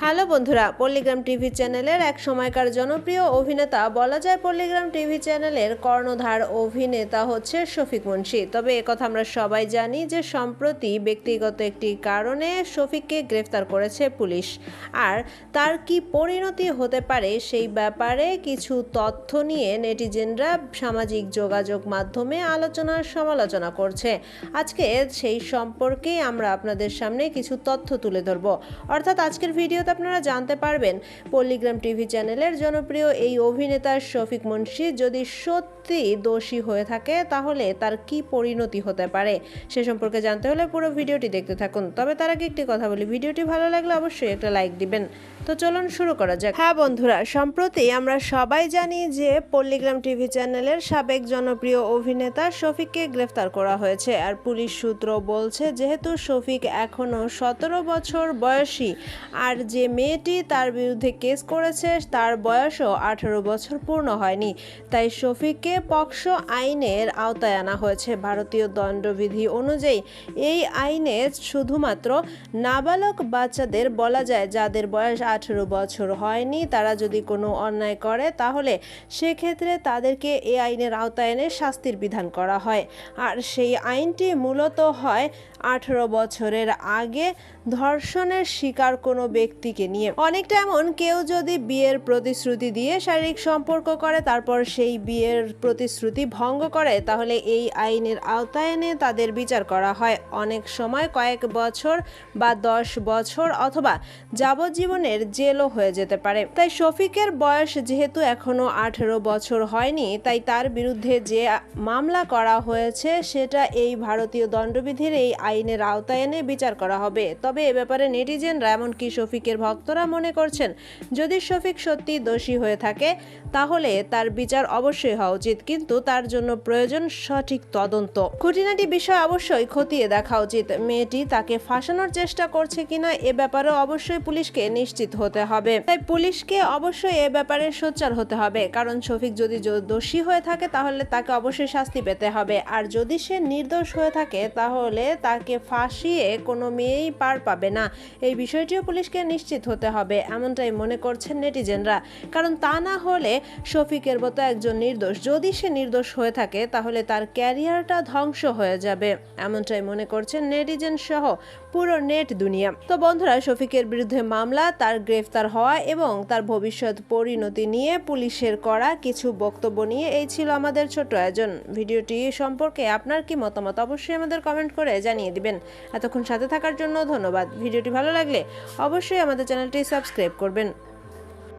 Hello বন্ধুরা, পল্লিগ্রাম TV চ্যানেলের এক সময়কার জনপ্রিয় অভিনেতা, বলা যায় পল্লিগ্রাম টিভি চ্যানেলের কর্ণধার অভিনেতা হচ্ছে শফিক মুন্সি। তবে একথা আমরা সবাই জানি যে সম্প্রতি ব্যক্তিগত একটি কারণে শফিককে গ্রেফতার করেছে পুলিশ। আর তার কি পরিণতি হতে পারে সেই ব্যাপারে কিছু তথ্য নিয়ে নেটিজেনরা সামাজিক যোগাযোগ মাধ্যমে আলোচনা সমালোচনা করছে। আজকে সেই সম্পর্কেই আমরা আপনাদের সামনে কিছু তথ্য তুলে ধরব। অর্থাৎ আজকের ভিডিওতে আপনারা জানতে পারবেন পল্লিগ্রাম টিভি চ্যানেলের জনপ্রিয় এই অভিনেতা শফিক মুন্সি যদি সত্যি দোষী হয়ে থাকে, তাহলে তার কি পরিণতি হতে পারে সে সম্পর্কে জানতে হলে পুরো ভিডিওটি দেখতে থাকুন। তবে তার আগে একটি কথা বলি, ভিডিওটি ভালো লাগলে অবশ্যই একটা লাইক দিবেন। তো চলুন শুরু করা যাক। হ্যাঁ বন্ধুরা, সম্প্রতি আমরা সবাই জানি যে পল্লিগ্রাম টিভি চ্যানেলের সাবেক জনপ্রিয় অভিনেতা শফিককে গ্রেফতার করা হয়েছে। আর পুলিশ সূত্র বলছে, যেহেতু শফিক এখনও সতেরো বছর বয়সী, আর যে মেয়েটি তার বিরুদ্ধে কেস করেছে, তার বয়সও আঠারো বছর পূর্ণ হয়নি। তাই শফিককে পক্সো আইনের আওতায় আনা হয়েছে। ভারতীয় দণ্ডবিধি অনুযায়ী এই আইনে শুধুমাত্র নাবালক বাচ্চাদের বলা যায়, যাদের বয়স আঠেরো বছর হয়নি, তারা যদি কোনো অন্যায় করে, তাহলে সেক্ষেত্রে তাদেরকে এই আইনের আওতায় এনে শাস্তির বিধান করা হয়। আর সেই আইনটি মূলত হয় আঠেরো বছরের আগে ধর্ষণের শিকার কোনো ব্যক্তিকে নিয়ে। অনেকটা এমন, কেউ যদি বিয়ের প্রতিশ্রুতি দিয়ে শারীরিক সম্পর্ক করে, তারপর সেই বিয়ের প্রতিশ্রুতি ভঙ্গ করে, তাহলে এই আইনের আওতায় এনে তাদের বিচার করা হয়। অনেক সময় কয়েক বছর বা দশ বছর অথবা যাবজ্জীবনের জেলও হয়ে যেতে পারে। তাই শফিকের বয়স যেহেতু এখনও আঠেরো বছর হয়নি, তাই তার বিরুদ্ধে যে মামলা করা হয়েছে, সেটা এই ভারতীয় দণ্ডবিধির এই আইনের আওতায় এনে বিচার করা হবে। তবে এ ব্যাপারে নেটিজেনরা এমনকি শফিকের ভক্তরা মনে করছেন, যদি শফিক সত্যি দোষী হয়ে থাকে, তাহলে তার বিচার অবশ্যই হওয়া উচিত, কিন্তু তার জন্য প্রয়োজন সঠিক তদন্ত। খুঁটিনাটি বিষয় অবশ্যই খতিয়ে দেখা উচিত। মেয়েটি তাকে ফাঁসানোর চেষ্টা করছে কিনা এ ব্যাপারে অবশ্যই পুলিশকে নিশ্চিত হতে হবে। তাই পুলিশকে অবশ্যই এ ব্যাপারে সোচ্চার হতে হবে। কারণ শফিক যদি দোষী হয়ে থাকে, তাহলে তাকে অবশ্যই শাস্তি পেতে হবে। আর যদি সে নির্দোষ হয়ে থাকে, তাহলে তাকে ফাঁসিয়ে কোনো মেয়েই পার পাবে না। এই বিষয়টিও পুলিশকে নিশ্চিত হতে হবে, এমনটাই মনে করছেন নেটিজেনরা। কারণ তা না হলে শফিকের মতো একজন নির্দোষ, যদি সে নির্দোষ হয়ে থাকে, তাহলে তার ক্যারিয়ারটা ধ্বংস হয়ে যাবে, এমনটাই মনে করছেন নেটিজেন সহ পুরো নেট দুনিয়া। তো বন্ধুরা শফিকের বিরুদ্ধে মামলা, তার গ্রেফতার হওয়া এবং তার ভবিষ্যৎ পরিণতি নিয়ে পুলিশের করা কিছু বক্তব্য নিয়ে এই ছিল আমাদের ছোট আয়োজন। ভিডিওটি সম্পর্কে আপনার কি মতামত অবশ্যই আমাদের কমেন্ট করে জানিয়ে দিবেন। এতক্ষণ সাথে থাকার জন্য ধন্যবাদ। ভিডিওটি ভালো লাগলে অবশ্যই আমাদের চ্যানেলটি সাবস্ক্রাইব করবেন।